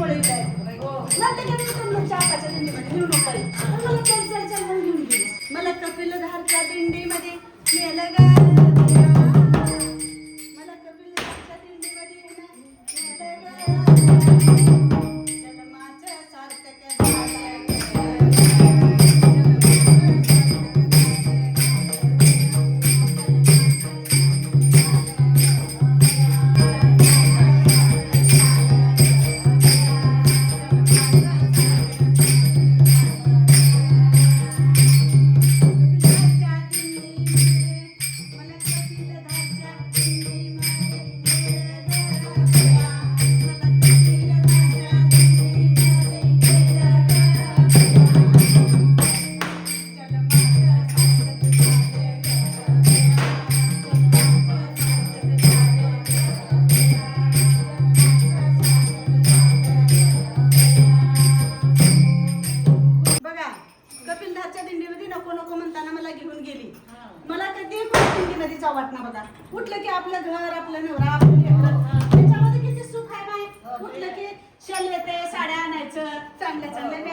गोळे येत आहेत. म्हणते चापाच्या दिंडीमध्ये घेऊन नको मला चल चल चल म्हणून घेऊन गेली. मला कपिलधारच्या दिंडीमध्ये नेलं गा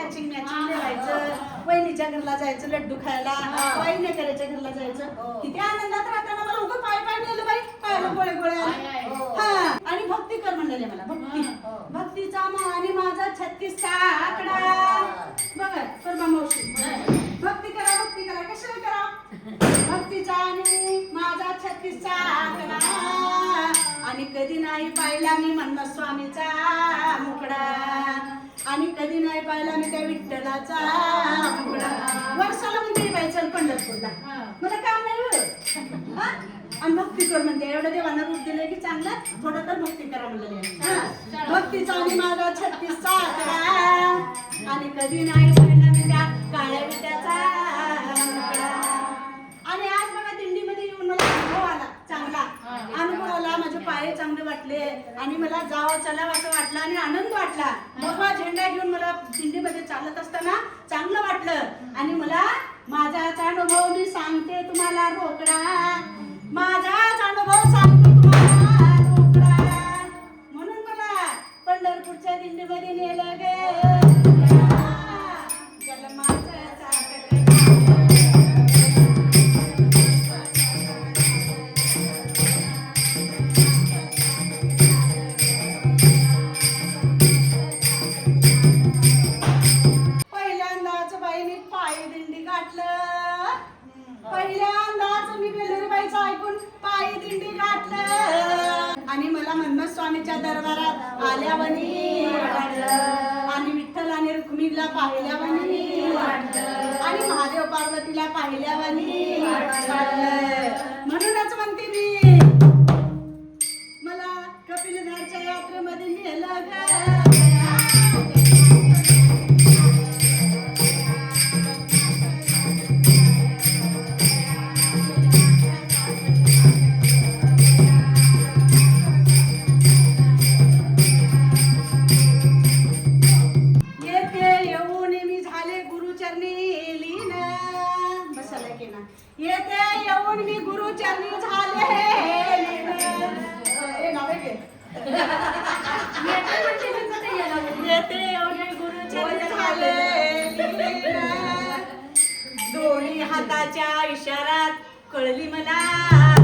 मॅचिंग मॅचिंग ठेवायचं वहिनीच्या घरला जायचं लड्डू खायला वहिनी करायच्या घरला जायचं. किती आनंदात राहताना मला उगं पाय पाय नेलं बाई. पायाला गोळे गोळे आले. हा. आणि भक्ती कर म्हणलेले मला भक्ती. भक्तीचा मा आणि माझा छत्तीसचा आकडा. बघा परवा मावशी. भक्ती करा भक्ती करा कशाला करा? भक्तीचा आणि माझा छत्तीसचा आकडा. आणि कधी नाही पाहिला मी म्हणणं स्वामीचा मुकडा. आणि कधी नाही पाहिला मी त्या विठ्ठलाचा वर्षाला म्हणते बाई चल पंढरपूरला. मला काम नाही? आणि भक्ती कर म्हणते. एवढं देवानं रूप दिलंय की चांगलं थोडं तर भक्ती करा म्हणलं भक्तीचा आणि माझा छत्तीसचा आणि कधी नाही पाहिला मी त्या काळ्या विट्याचा वाटले. आणि मला जावं चलावं असं वाटलं आणि आनंद वाटला. भगवा झेंडा घेऊन मला दिंडीमध्ये चालत असताना चांगलं वाटलं. आणि मला माझाच अनुभव मी सांगते तुम्हाला रोकडा. माझाच पाहिल्यावनी वाटलं आणि महादेव पार्वतीला पाहिल्यावानी येथे येऊन मी झाले नाव आहे की? येथे येऊन मी गुरुचरणी झाले लीन. दोन्ही हाताच्या इशारात कळली मला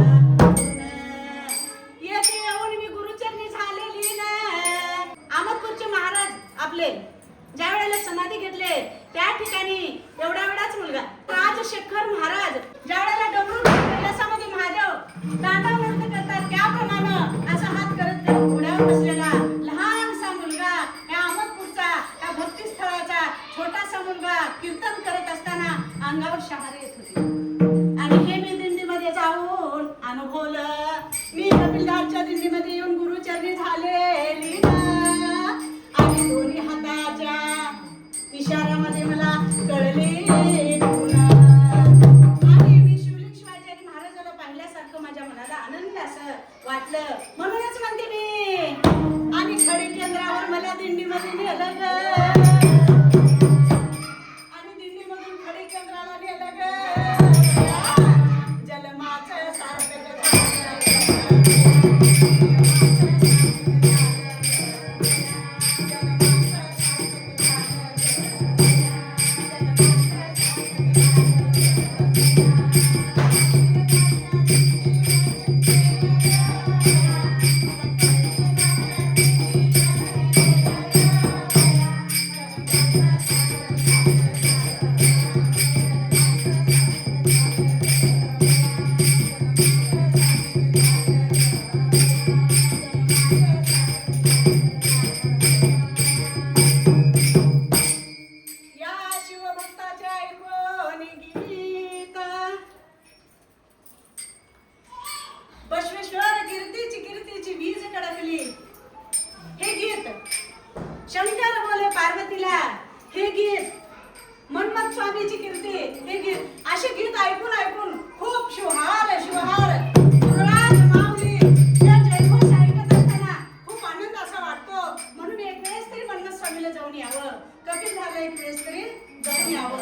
मन्मथ जाऊन यावं. कपिल झालं एक वेळेस तरी जाऊन यावं.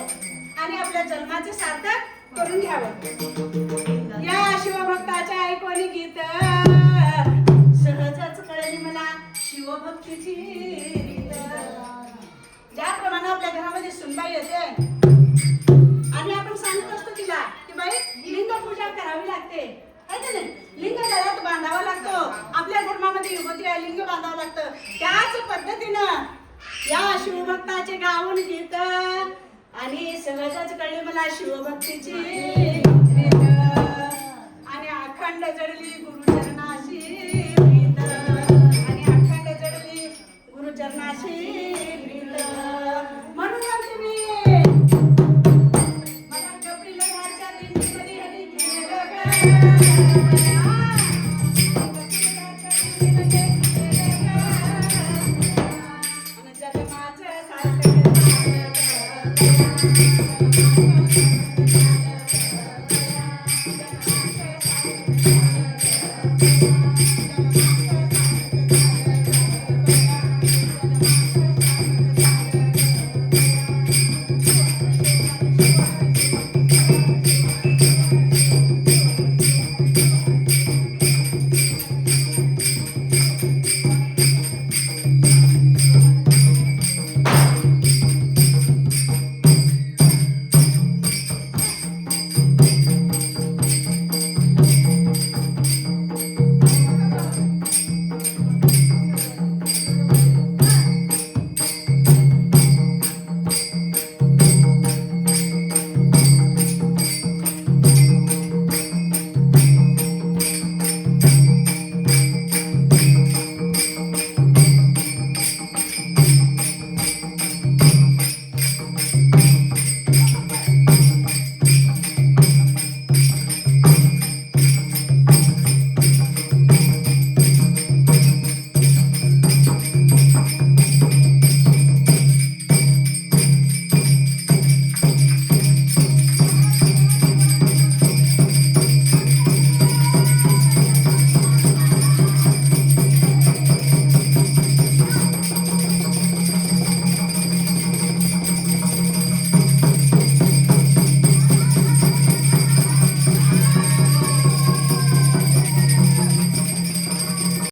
आणि आपल्या जन्माचं सार्थक करून घ्यावं. या शिवभक्ताच्या ऐकवणी गीत. सहजच कळली मला शिवभक्तीची ज्याप्रमाणे आपल्या घरामध्ये सुनबाई येते आणि आपण सांगत असतो तिला की बाई लिंग पूजा करावी लागते. लिंग गळ्यात बांधावा लागतो. आपल्या धर्मामध्ये युवती आहे लिंग बांधावं लागतं. त्याच पद्धतीनं या शिवभक्ताचे गाऊन गीत. आणि सहजच कळली मला शिवभक्तीची.